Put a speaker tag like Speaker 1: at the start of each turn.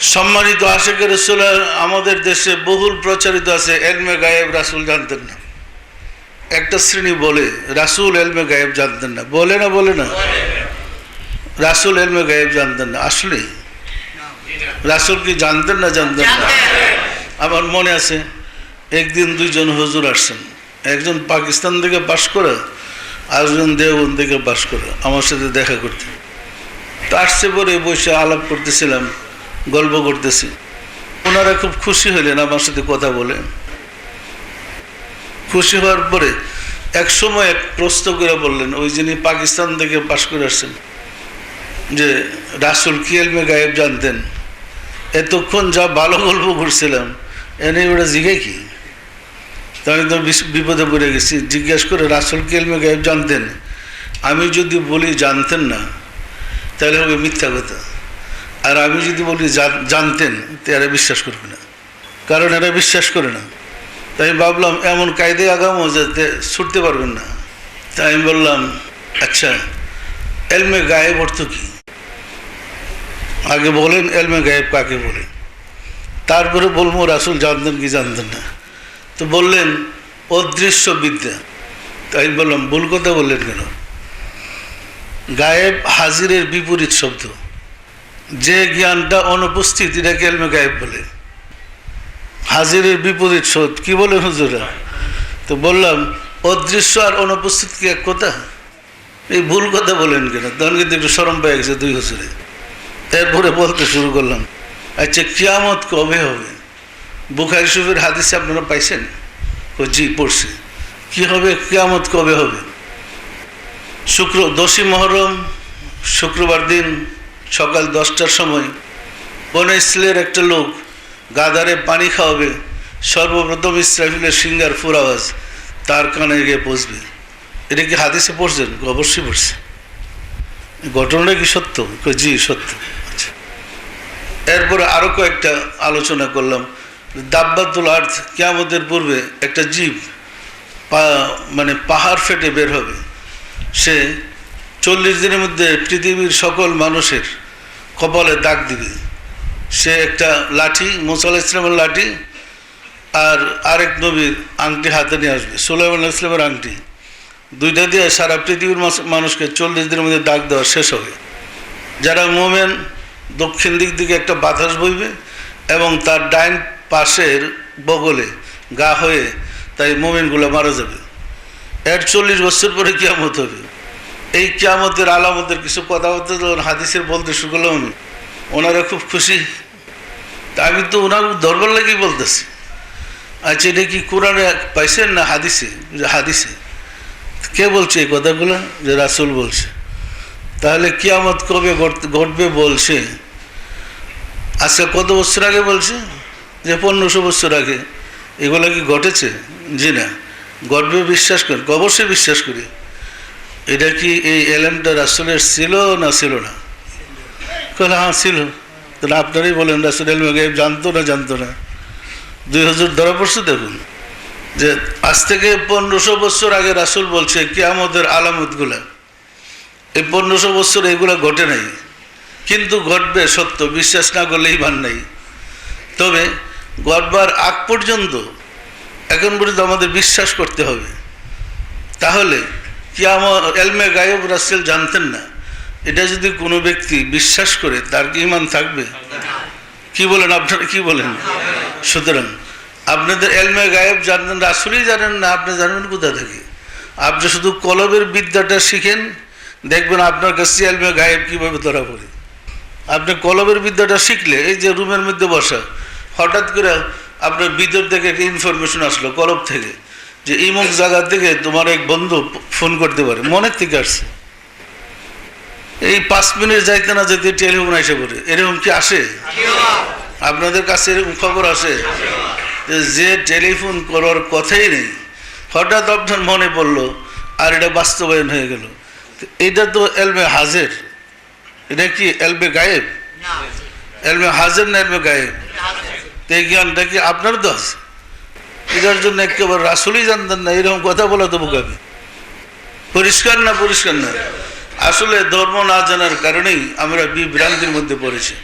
Speaker 1: সম্মানিত আশেকের রসুল আমাদের দেশে বহুল প্রচারিত আছে এলমে গায়েব রাসুল জানতেন না। একটা শ্রেণি বলে রাসুল এলমে গায়েব জানতেন না। বলে না বলে না? রাসুল এলমে গায়েব জানতেন না। আসলে? রাসুল কি জানতেন না জানতেন না? আমার মনে আছে একদিন দুইজন হজুর আসছেন। একজন পাকিস্তান থেকে পাশ করে আর একজন দেওবন থেকে পাশ করে আমার সাথে দেখা করতে। তো আসছে পরে বসে আলাপ করতেছিলাম। গল্প করতেছি। ওনারা খুব খুশি হলেন আমার সাথে কথা বলে। খুশি হওয়ার পরে এক সময় এক প্রশ্ন করে বললেন, ওই যিনি পাকিস্তান থেকে পাশ করে আসছেন, যে রাসুল কিয়েলমে গায়েব জানতেন? এতক্ষণ যা ভালো গল্প করছিলাম, এনে ওরা জিগে কি? আমি তো বিপদে পড়ে গেছি, জিজ্ঞেস করে রাসুল কিয়েলমে গায়েব জানতেন? আমি যদি বলি জানতেন না, তাহলে হবে মিথ্যা কথা। আর আমি যদি বলি জানতেন, তো এরা বিশ্বাস করবে না। কারণ এরা বিশ্বাস করে না। তাই আমি ভাবলাম, এমন কায়দে আগামো যাতে ছুটতে পারবেন না। তাই আমি বললাম আচ্ছা এলমে গায়েব অর্থ কি? আগে বলেন, এলমে গায়েব কাকে বলে? তারপরে বলব, রাসুল জানতেন কি জানতেন না। তো বললেন, অদৃশ্য বিদ্যা। তাই বললাম, ভুল কথা বললেন কেন? গায়েব হাজিরের বিপরীত শব্দ। যে জ্ঞানটা অনুপস্থিত এটাকে এলমে গায়েব বলে? হাজিরের বিপরীত শব্দ কি বলে হুজুরা তো বললাম, অদৃশ্য আর অনুপস্থিত কি এক কথা? এই ভুল কথা বলেন কেন? তখন কিন্তু একটু সরম পেয়ে গেছে দুই হুজুরে। এরপরে বলতে শুরু করলাম আচ্ছা কিয়ামত কবে হবে? বুখারি শরীফের হাদিসে আপনারা পাইছেন? ও জি, পড়ছে। কি হবে, কিয়ামত কবে হবে? শুক্র দশী মহরম, শুক্রবার দিন সকাল দশটার সময় বনে ইসলের একটা লোক গাদারে পানি খাওয়াবে, সর্বপ্রথম ইসরাফিলের সিঙ্গার ফুরাওয়াজ তার কানে গিয়ে পৌঁছবে। এটা কি হাদিসে পড়ছেন? অবশ্যই পড়ছে। ঘটনাটা কি সত্য? জি, সত্য। আচ্ছা। এরপরে আরও কয়েকটা আলোচনা করলাম। দাব্বাতুল আর্থ, কেয়ামতের পূর্বে একটা জীব পা- মানে পাহাড় ফেটে বের হবে। সে চল্লিশ দিনের মধ্যে পৃথিবীর সকল মানুষের কপালে দাগ দিবে। সে একটা লাঠি মোসাল ইসলামের লাঠি আর আরেক নবীর আংটি হাতে নিয়ে আসবে, সুলাইমান ইসলামের আংটি। দুইটা দিয়ে সারা পৃথিবীর মানুষকে চল্লিশ দিনের মধ্যে দাগ দেওয়া শেষ হবে। যারা মোমেন দক্ষিণ দিক দিকে একটা বাতাস বইবে এবং তার ডাইন পাশের বগলে গা হয়ে তাই মোমেনগুলো মারা যাবে। এর চল্লিশ বছর পরে কিয়ামত হবে। এই কিয়ামতের আলামতের কিছু কথাবার্তা যখন হাদিসের বলতে শুরু ওনারা খুব খুশি। তা আমি তো ওনার দরবার লাগেই বলতেছি। আচ্ছা এটা কি কোরআনে পাইছেন না হাদিসে? হাদিসে। কে বলছে এই কথাগুলো? যে রাসুল বলছে। তাহলে কিয়ামত কবে ঘট- ঘটবে বলছে। আজকে কত বছর আগে বলছে? যে পনেরোশো বছর আগে। এগুলো কি ঘটেছে? জি না। ঘটবে বিশ্বাস করি, অবশ্যই বিশ্বাস করি। এটা কি এই এলেমটা রাসুলের ছিল না ছিল না? কলে হ্যাঁ ছিল। তাহলে আপনারাই বলেন রাসুল এলমে গায়েব জানতো না জানতো না। দুই হাজার ধরা পড়ছে দেখুন, যে আজ থেকে পনেরোশো বছর আগে রাসুল বলছে কি আমাদের আলামতগুলা এই পনেরোশো বছর এগুলো ঘটে নাই, কিন্তু ঘটবে সত্য, বিশ্বাস না করলেই ভান নাই। তবে ঘটবার আগ পর্যন্ত এখন পর্যন্ত আমাদের বিশ্বাস করতে হবে। তাহলে কি আমার এলমে গায়ব রাসেল জানতেন না? এটা যদি কোনো ব্যক্তি বিশ্বাস করে, তার কি ইমান থাকবে? কি বলেন আপনারা, কি বলেন? সুতরাং আপনাদের এলমে গায়েব জানেন রাসুলই জানেন না, আপনি জানবেন কোথা থেকে? আপনি শুধু কলবের বিদ্যাটা শিখেন, দেখবেন আপনার কাছে এলমে গায়েব কীভাবে ধরা পড়ে। আপনি কলবের বিদ্যাটা শিখলে, এই যে রুমের মধ্যে বসা, হঠাৎ করে আপনার ভিতর থেকে একটা ইনফরমেশন আসলো, কলব থেকে, যে ইমুক জায়গা থেকে তোমার এক বন্ধু ফোন করতে পারে, মনের থেকে আসছে। এই পাঁচ মিনিট যাইতে না যেতে টেলিফোন এসে পড়ে, এরকম কি আসে? আপনাদের কাছে এরকম খবর আসে যে টেলিফোন করার কথাই নেই। হঠাৎ আপনার মনে পড়ল, আর এটা বাস্তবায়ন হয়ে গেল। এটা তো এলমে হাজের। এটা কি এলবে গায়েব? এলমে হাজের না এলমে গায়েব? তো এই জ্ঞানটা কি আপনার তো আছে? এটার জন্য একেবারে রাসুলই জানতেন না, এরকম কথা বলা তো বোকাবে পরিষ্কার না পরিষ্কার না আসলে ধর্ম না জানার কারণেই আমরা বিভ্রান্তির মধ্যে পড়েছি।